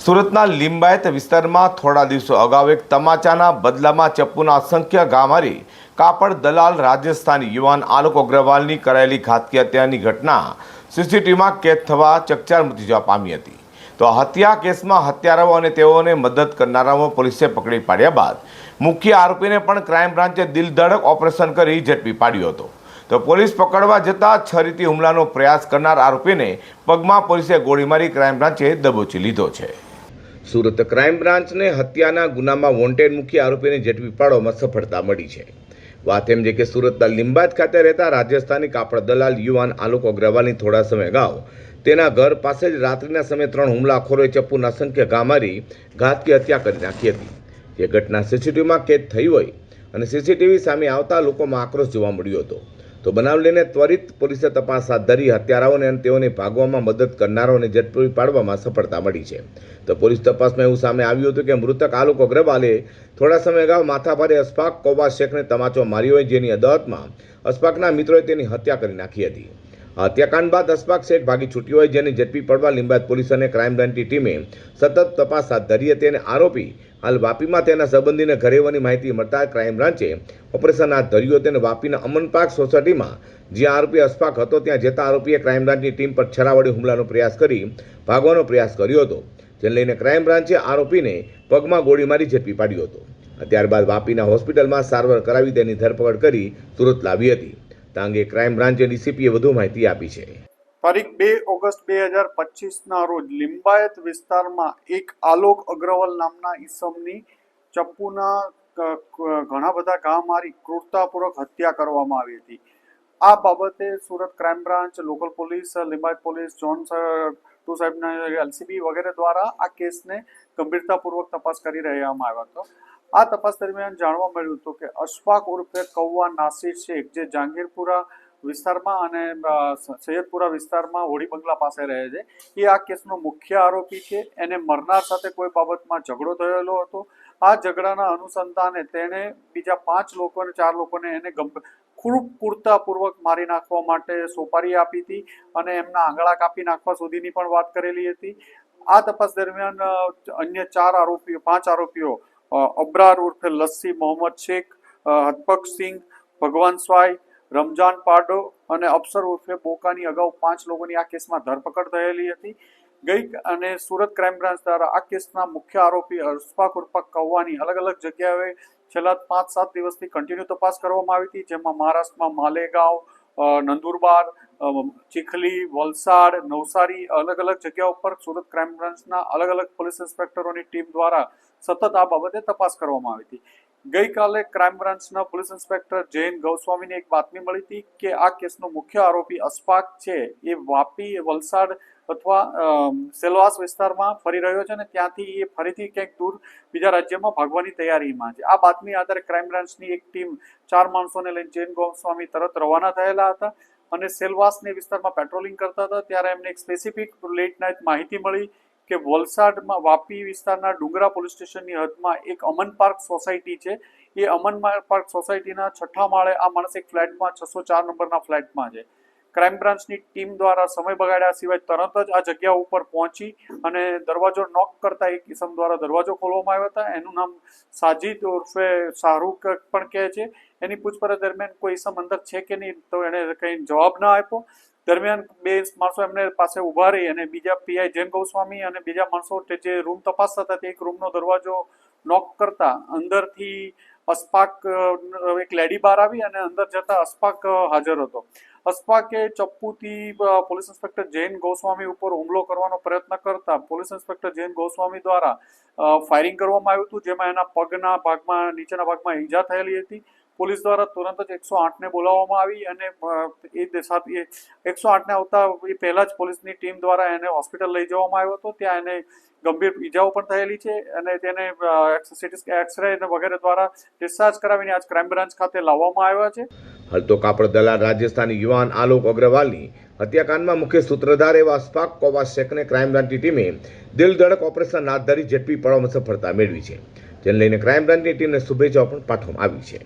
સુરતના લિંબાયત વિસ્તારમાં થોડા દિવસો અગાઉ એક તમાચાના બદલામાં ચપ્પુના અસંખ્ય ઘા મારી કાપડ દલાલ રાજસ્થાની યુવાન આલોક અગ્રવાલની કરાયેલી ઘાતકી હત્યાની ઘટના સીસીટીવીમાં કેદ થવા ચકચાર મચી જવા પામી હતી. તો હત્યા કેસમાં હત્યારાઓ અને તેઓને મદદ કરનારાઓ પોલીસે પકડી પાડ્યા બાદ મુખ્ય આરોપીને પણ ક્રાઇમ બ્રાન્ચે દિલધડક ઓપરેશન કરી ઝડપી પાડ્યો હતો. તો પોલીસ પકડવા જતાં છરીથી હુમલાનો પ્રયાસ કરનાર આરોપીને પગમાં પોલીસે ગોળી મારી ક્રાઇમ બ્રાન્ચે દબોચી લીધો છે. સુરત ક્રાઇમ બ્રાન્ચને હત્યાના ગુનામાં વોન્ટેડ મુખ્ય આરોપીને ઝડપી પાડવામાં સફળતા મળી છે. વાત એમ છે કે સુરતના લિંબાયત ખાતે રહેતા રાજસ્થાની કાપડ દલાલ યુવાન આલોક અગ્રવાલની થોડા સમય અગાઉ તેના ઘર પાસે જ રાત્રિના સમયે ત્રણ હુમલાખોરોએ ચપ્પુના અસંખ્ય ઘા મારી ઘાતકી હત્યા કરી નાખી હતી. જે ઘટના સીસીટીવીમાં કેદ થઈ હોય અને સીસીટીવી સામે આવતા લોકોમાં આક્રોશ જોવા મળ્યો હતો. તો બનાવ લઈને ત્વરિત પોલીસે તપાસ હાથ ધરી, હત્યારાઓને અને તેઓને ભાગવામાં મદદ કરનારાઓને ઝડપી પાડવામાં સફળતા મળી છે. તો પોલીસ તપાસમાં એવું સામે આવ્યું હતું કે મૃતક આલોક અગ્રવાલે થોડા સમય અગાઉ માથાભારે અશફાક કોબા શેખને તમાચો માર્યો હોય જેની અદાલતમાં અશફાકના મિત્રોએ તેની હત્યા કરી નાખી હતી. હત્યાકાંડ બાદ અશફાક શેઠ ભાગી છૂટ્યો હોય જેને ઝડપી પડવા લિંબાયત પોલીસ અને ક્રાઇમ બ્રાન્ચની ટીમે સતત તપાસ હાથ ધરી હતી અને આરોપી હાલ વાપીમાં તેના સંબંધીને ઘરે હોવાની માહિતી મળતા ક્રાઇમ બ્રાન્ચે ઓપરેશન હાથ ધર્યું હતું અને વાપીના અમન પાર્ક સોસાયટીમાં જ્યાં આરોપી અશફાક હતો ત્યાં જતા આરોપીએ ક્રાઇમ બ્રાન્ચની ટીમ પર છરાવડી હુમલાનો પ્રયાસ કરી ભાગવાનો પ્રયાસ કર્યો હતો, જેને લઈને ક્રાઇમ બ્રાન્ચે આરોપીને પગમાં ગોળી મારી ઝડપી પાડ્યો હતો. ત્યારબાદ વાપીના હોસ્પિટલમાં સારવાર કરાવી તેની ધરપકડ કરી સુરત લાવી હતી. આ અંગે ક્રાઇમ બ્રાન્ચે ડીસીપીએ વધુ માહિતી આપી છે. તારીખ બે ઓગસ્ટ બે હજાર પચીસના રોજ લિંબાયત વિસ્તારમાં એક આલોક અગ્રવાલ નામના ઈસમની ચપ્પુના ઘણા બધા ઘા મારી ક્રૂરતાપૂર્વક હત્યા કરવામાં આવી હતી. આ બાબતે Surat crime branch, local police, Limbayat police, zone two સાહેબના એલસીબી વગેરે દ્વારા આ કેસને ગંભીરતાપૂર્વક તપાસ કરી રહ્યામાં આવ્યો હતો. આ તપાસ દરમિયાન જાણવા મળ્યું હતું કે અશફાક ઉર્ફે કૌવા નાસિર શેખ, જે જહાંગીરપુરા વિસ્તારમાં અને સૈયદપુરા વિસ્તારમાં હોળી બંગલા પાસે રહે છે. એ આ કેસનો મુખ્ય આરોપી છે. એને મરનાર સાથે કોઈ બાબતમાં ઝઘડો થયેલો હતો. આ ઝઘડાના અનુસંધાને તેણે બીજા પાંચ લોકોને ચાર લોકોને એને ખૂબ ક્રૂરતાપૂર્વક મારી નાખવા માટે સોપારી આપી હતી અને એમના આંગળા કાપી નાખવા સુધીની પણ વાત કરેલી હતી. આ તપાસ દરમિયાન અન્ય ચાર આરોપીઓ પાંચ આરોપીઓ અબરાર ઉર્ફે લસ્સી મોહમ્મદ શેખ અ, સિંઘ ભગવાન સ્વાય રમજાન પાડો અને અફસર ઉર્ફે બોકાની અગાઉ પાંચ લોકોની આ કેસમાં ધરપકડ થયેલી હતી. ગઈ અને સુરત ક્રાઇમ બ્રાન્ચ દ્વારા આ કેસના મુખ્ય આરોપી અશફાક ઉર્ફા કૌવાની અલગ અલગ જગ્યાએ છેલ્લા પાંચ સાત દિવસથી કન્ટિન્યુ તપાસ કરવામાં આવી હતી જેમાં મહારાષ્ટ્રમાં માલેગાંવ નંદુરબાર ચીખલી વલસાડ નવસારી અલગ અલગ જગ્યાઓ પર સુરત ક્રાઇમ બ્રાન્ચના અલગ અલગ પોલીસ ઇન્સ્પેક્ટરોની ટીમ દ્વારા સતત આ બાબતે તપાસ કરવામાં આવી હતી. ગઈકાલે ક્રાઇમ બ્રાન્ચના પોલીસ ઇન્સ્પેક્ટર જૈન ગૌસ્વામીને એક બાતમી મળી હતી કે આ કેસનો મુખ્ય આરોપી અસ્પાક છે. એ વાપી, વલસાડ અથવા સેલવાસ વિસ્તારમાં ફરી રહ્યો છે અને ત્યાંથી એ ફરીથી ક્યાંક દૂર બીજા રાજ્યમાં ભાગવાની તૈયારીમાં છે. આ બાતમી આધારે ક્રાઇમ બ્રાન્ચની એક ટીમ ચાર માણસોને લઈને જૈન ગૌસ્વામી તરત રવાના થયેલા હતા અને સેલવાસની વિસ્તારમાં પેટ્રોલિંગ કરતા હતા. ત્યારે એમને એક સ્પેસિફિક લેટ નાઇટ માહિતી મળી કે વલસાડમાં વાપી વિસ્તારના ડુંગરા પોલીસ સ્ટેશનની હદમાં એક અમન પાર્ક સોસાયટી છે. એ અમન પાર્ક સોસાયટીના છઠ્ઠા માળે આ માણસ એક ફ્લેટમાં છસો ચાર નંબરના ફ્લેટમાં છે. ક્રાઇમ બ્રાન્ચની ટીમ દ્વારા સમય બગાડ્યા સિવાય તરત જ આ જગ્યા ઉપર પહોંચી અને દરવાજો નોક કરતા એક કિસમ દ્વારા દરવાજો ખોલવામાં આવ્યો હતા. એનું નામ સાજિદ ઉર્ફે શાહરૂખ પણ કહે છે. એની પૂછપરછ દરમિયાન કોઈ ઇસમ અંદર છે કે નહીં, તો એણે કંઈ જવાબ ના આપ્યો. દરમિયાન બે માણસો એમને પાસે ઊભા રહી અને બીજા પીઆઈ જૈન ગૌસ્વામી અને બીજા માણસો જે રૂમ તપાસતા હતા, તે એક રૂમનો દરવાજો નોક કરતા અંદરથી અસ્પાક એક લેડી બહાર આવી અને અંદર જતા અસ્પાક હાજર હતો. અસ્પાકે ચપ્પુથી પોલીસ ઇન્સ્પેક્ટર જૈન ગોસ્વામી ઉપર હુમલો કરવાનો પ્રયત્ન કરતા પોલીસ ઇન્સ્પેક્ટર જૈન ગોસ્વામી દ્વારા ફાયરિંગ કરવામાં આવ્યું હતું, જેમાં એના પગના ભાગમાં, નીચેના ભાગમાં ઈજા થયેલી હતી. પોલીસ દ્વારા તુરંત જ એકસો આઠને બોલાવવામાં આવી અને એ સાથે એકસો આઠને આવતા એ પહેલાં જ પોલીસની ટીમ દ્વારા એને હોસ્પિટલ લઈ જવામાં આવ્યો હતો. ત્યાં એને ગંભીર ઈજાઓ પણ થયેલી છે અને તેને સિટી એક્સરે વગેરે દ્વારા ડિસ્ચાર્જ કરાવીને આજ ક્રાઇમ બ્રાન્ચ ખાતે લાવવામાં આવ્યા છે. હાલ તો કાપડ દલાલ રાજસ્થાની યુવાન આલોક અગ્રવાલની હત્યાકાંડમાં મુખ્ય સૂત્રધાર એવા સ્પાક કોવા શેખને ક્રાઇમ બ્રાન્ચની ટીમે દિલ ધડક ઓપરેશન હાથ ધરી ઝડપી પાડવામાં સફળતા મેળવી છે. જેને લઈને ક્રાઇમ બ્રાન્ચની ટીમને શુભેચ્છાઓ પણ પાઠવવામાં આવી છે.